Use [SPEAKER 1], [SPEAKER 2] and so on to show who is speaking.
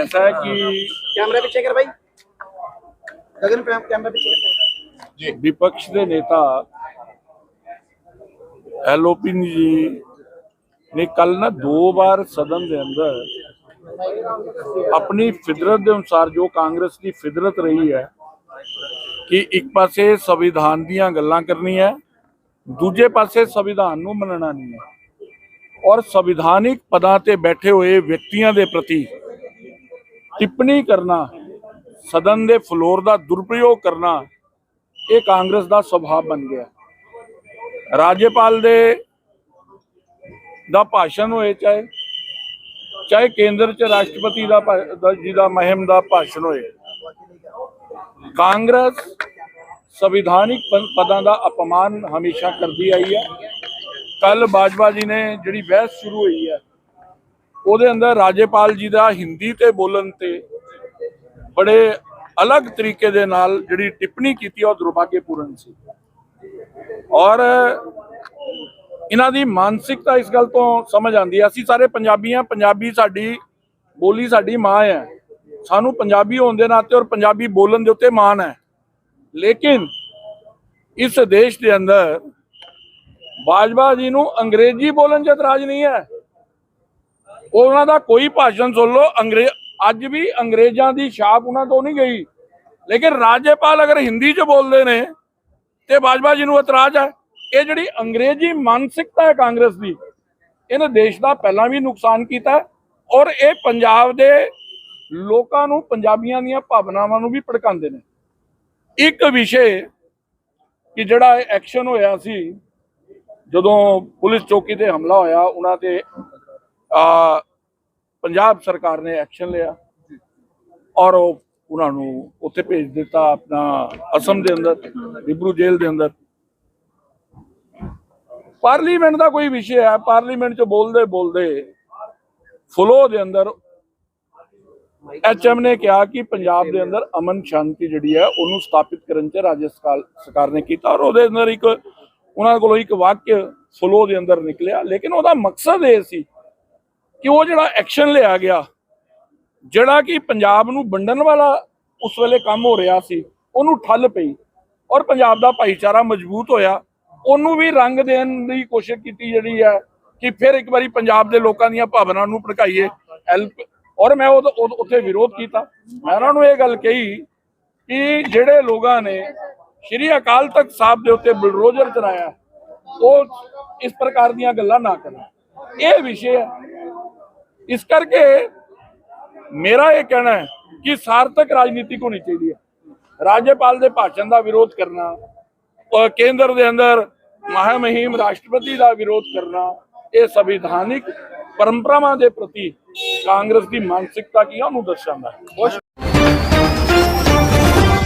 [SPEAKER 1] ऐसा है कि
[SPEAKER 2] कैमरा पीछे कर भाई गगन कैम- कैमरा पीछे कर
[SPEAKER 1] विपक्ष ਦੇ ਨੇਤਾ ਐਲਓਪੀ ਜੀ ਨੇ ਕੱਲ ਨਾ ਦੋ ਵਾਰ ਸਦਨ ਦੇ ਅੰਦਰ ਆਪਣੀ ਫਿਦਰਤ ਦੇ ਅਨੁਸਾਰ ਜੋ ਕਾਂਗਰਸ ਦੀ ਫਿਦਰਤ ਰਹੀ ਹੈ ਕਿ ਇੱਕ ਪਾਸੇ ਸੰਵਿਧਾਨ ਦੀਆਂ ਗੱਲਾਂ ਕਰਨੀਆਂ ਦੂਜੇ ਪਾਸੇ ਸੰਵਿਧਾਨ ਨੂੰ ਮੰਨਣਾ ਨਹੀਂ ਹੈ ਔਰ ਸੰਵਿਧਾਨਿਕ ਪਦਾਂ ਤੇ ਬੈਠੇ ਹੋਏ ਵਿਅਕਤੀਆਂ ਦੇ ਪ੍ਰਤੀ ਟਿੱਪਣੀ ਕਰਨਾ, ਸਦਨ ਦੇ ਫਲੋਰ ਦਾ ਦੁਰਪਯੋਗ ਕਰਨਾ, ਇਹ ਕਾਂਗਰਸ ਦਾ ਸੁਭਾਅ ਬਣ ਗਿਆ। ਰਾਜਪਾਲ ਦੇ ਦਾ ਭਾਸ਼ਣ ਹੋਏ, ਚਾਹੇ ਚਾਹੇ ਕੇਂਦਰ ਚ ਰਾਸ਼ਟਰਪਤੀ ਦਾ ਜੀ ਦਾ ਮਹਿਮ ਦਾ ਭਾਸ਼ਣ ਹੋਏ। ਕਾਂਗਰਸ ਸੰਵਿਧਾਨਿਕ ਪਦਾਂ ਦਾ ਅਪਮਾਨ ਹਮੇਸ਼ਾ ਕਰਦੀ ਆਈ ਹੈ। ਕੱਲ ਬਾਜਵਾ ਜੀ ਨੇ ਜਿਹੜੀ ਬਹਿਸ ਸ਼ੁਰੂ ਹੋਈ ਹੈ ਉਹਦੇ ਅੰਦਰ ਰਾਜਪਾਲ ਜੀ ਦਾ ਹਿੰਦੀ ਤੇ ਬੋਲਣ ਤੇ ਬੜੇ ਅਲੱਗ ਤਰੀਕੇ ਦੇ ਨਾਲ ਜਿਹੜੀ ਟਿੱਪਣੀ ਕੀਤੀ, ਉਹ ਦੁਰਭਾਗਯਪੂਰਨ ਸੀ। ਔਰ ਇਹਨਾਂ ਦੀ ਮਾਨਸਿਕਤਾ ਇਸ ਗੱਲ ਤੋਂ ਸਮਝ ਆਉਂਦੀ ਹੈ। ਅਸੀਂ ਸਾਰੇ ਪੰਜਾਬੀ ਹਾਂ, ਪੰਜਾਬੀ ਸਾਡੀ ਬੋਲੀ ਸਾਡੀ ਮਾਂ ਹੈ। ਸਾਨੂੰ ਪੰਜਾਬੀ ਹੋਣ ਦੇ ਨਾਤੇ ਔਰ ਪੰਜਾਬੀ ਬੋਲਣ ਦੇ ਉੱਤੇ ਮਾਣ ਹੈ। ਲੇਕਿਨ ਇਸ ਦੇਸ਼ ਦੇ ਅੰਦਰ ਬਾਜਵਾ ਜੀ ਨੂੰ ਅੰਗਰੇਜ਼ੀ ਬੋਲਣ 'ਚ ਇਤਰਾਜ਼ ਨਹੀਂ ਹੈ। ਉਹਨਾਂ ਦਾ ਕੋਈ ਭਾਸ਼ਣ ਸੁਣ ਲਓ ਅੰਗਰੇਜ਼ ਅੱਜ ਵੀ ਅੰਗਰੇਜ਼ਾਂ ਦੀ ਛਾਪ ਉਹਨਾਂ ਤੋਂ ਨਹੀਂ ਗਈ। ਲੇਕਿਨ ਰਾਜਪਾਲ ਅਗਰ ਹਿੰਦੀ 'ਚ ਬੋਲਦੇ ਨੇ, ਤੇ ਬਾਜਵਾ ਜੀ ਨੂੰ ਇਤਰਾਜ਼ ਹੈ ਇਹ ਜਿਹੜੀ ਅੰਗਰੇਜ਼ੀ ਮਾਨਸਿਕਤਾ ਹੈ ਕਾਂਗਰਸ ਦੀ, ਇਹਨੇ ਦੇਸ਼ ਦਾ ਪਹਿਲਾਂ ਵੀ ਨੁਕਸਾਨ ਕੀਤਾ ਔਰ ਇਹ ਪੰਜਾਬ ਦੇ ਲੋਕਾਂ ਨੂੰ, ਪੰਜਾਬੀਆਂ ਦੀਆਂ ਭਾਵਨਾਵਾਂ ਨੂੰ ਵੀ ਭੜਕਾਉਂਦੇ ਨੇ। ਇੱਕ ਵਿਸ਼ੇ ਕਿ ਜਿਹੜਾ ਐਕਸ਼ਨ ਹੋਇਆ ਸੀ, ਜਦੋਂ ਪੁਲਿਸ ਚੌਕੀ ਤੇ ਹਮਲਾ ਹੋਇਆ, ਉਹਨਾਂ ਤੇ ਆ ਪੰਜਾਬ ਸਰਕਾਰ ਨੇ ਐਕਸ਼ਨ ਲਿਆ। ਔਰ ਉਹ ਉਹਨਾਂ ਨੂੰ ਉੱਥੇ ਭੇਜ ਦਿੱਤਾ ਆਪਣਾ ਅਸਮ ਦੇ ਅੰਦਰ ਡਿਬਰੂ ਜੇਲ੍ਹ ਦੇ ਅੰਦਰ। ਪਾਰਲੀਮੈਂਟ ਦਾ ਕੋਈ ਵਿਸ਼ੇ ਹੈ ਪਾਰਲੀਮੈਂਟ 'ਚ ਬੋਲਦੇ ਬੋਲਦੇ ਫਲੋ ਦੇ ਅੰਦਰ ਐਚਐਮ ਨੇ ਕਿਹਾ ਕਿ ਪੰਜਾਬ ਦੇ ਅੰਦਰ ਅਮਨ ਸ਼ਾਂਤੀ ਜਿਹੜੀ ਹੈ ਉਹਨੂੰ ਸਥਾਪਿਤ ਕਰਨ 'ਚ ਰਾਜ ਸਰਕਾਰ ਨੇ ਕੀਤਾ। ਔਰ ਉਹਦੇ ਅੰਦਰ ਇੱਕ ਉਹਨਾਂ ਕੋਲੋਂ ਇੱਕ ਵਾਕਿਆ ਫਲੋ ਦੇ ਅੰਦਰ ਨਿਕਲਿਆ। ਲੇਕਿਨ ਉਹਦਾ ਮਕਸਦ ਇਹ ਸੀ ਕਿ ਉਹ ਜਿਹੜਾ ਐਕਸ਼ਨ ਲਿਆ ਗਿਆ, ਜਿਹੜਾ ਕਿ ਪੰਜਾਬ ਨੂੰ ਵੰਡਣ ਵਾਲਾ ਉਸ ਵੇਲੇ ਕੰਮ ਹੋ ਰਿਹਾ ਸੀ, ਉਹਨੂੰ ਠੱਲ ਪਈ ਔਰ ਪੰਜਾਬ ਦਾ ਭਾਈਚਾਰਾ ਮਜ਼ਬੂਤ ਹੋਇਆ। ਉਹਨੂੰ ਵੀ ਰੰਗ ਦੇਣ ਦੀ ਕੋਸ਼ਿਸ਼ ਕੀਤੀ ਜਿਹੜੀ ਹੈ ਕਿ ਫਿਰ ਇੱਕ ਵਾਰੀ ਪੰਜਾਬ ਦੇ ਲੋਕਾਂ ਦੀਆਂ ਭਾਵਨਾਵਾਂ ਨੂੰ ਭੜਕਾਈਏ ਹੈਲਪ ਔਰ ਮੈਂ ਉਹ ਉੱਥੇ ਵਿਰੋਧ ਕੀਤਾ। ਮੈਂ ਉਹਨਾਂ ਨੂੰ ਇਹ ਗੱਲ ਕਹੀ ਕਿ ਜਿਹੜੇ ਲੋਕਾਂ ਨੇ ਸ਼੍ਰੀ ਅਕਾਲ ਤਖਤ ਸਾਹਿਬ ਦੇ ਉੱਤੇ ਬਲਡੋਜ਼ਰ ਚਲਾਇਆ, ਉਹ ਇਸ ਪ੍ਰਕਾਰ ਦੀਆਂ ਗੱਲਾਂ ਨਾ ਕਰਨ। ਇਹ ਵਿਸ਼ੇ ਹੈ ਇਸ ਕਰਕੇ ਮੇਰਾ ਇਹ ਕਹਿਣਾ ਹੈ ਕਿ ਸਾਰਥਕ ਰਾਜਨੀਤਿਕ ਹੋਣੀ ਚਾਹੀਦੀ ਹੈ। ਰਾਜਪਾਲ ਦੇ ਭਾਸ਼ਣ ਦਾ ਵਿਰੋਧ ਕਰਨਾ ਔਰ ਕੇਂਦਰ ਦੇ ਅੰਦਰ ਮਹਾਮਹਿਮ ਰਾਸ਼ਟਰਪਤੀ ਦਾ ਵਿਰੋਧ ਕਰਨਾ, ਇਹ ਸੰਵਿਧਾਨਿਕ ਪਰੰਪਰਾਵਾਂ ਦੇ ਪ੍ਰਤੀ ਕਾਂਗਰਸ ਦੀ ਮਾਨਸਿਕਤਾ ਕੀ ਹੈ ਉਹਨੂੰ ਦਰਸਾਉਂਦਾ ਹੈ।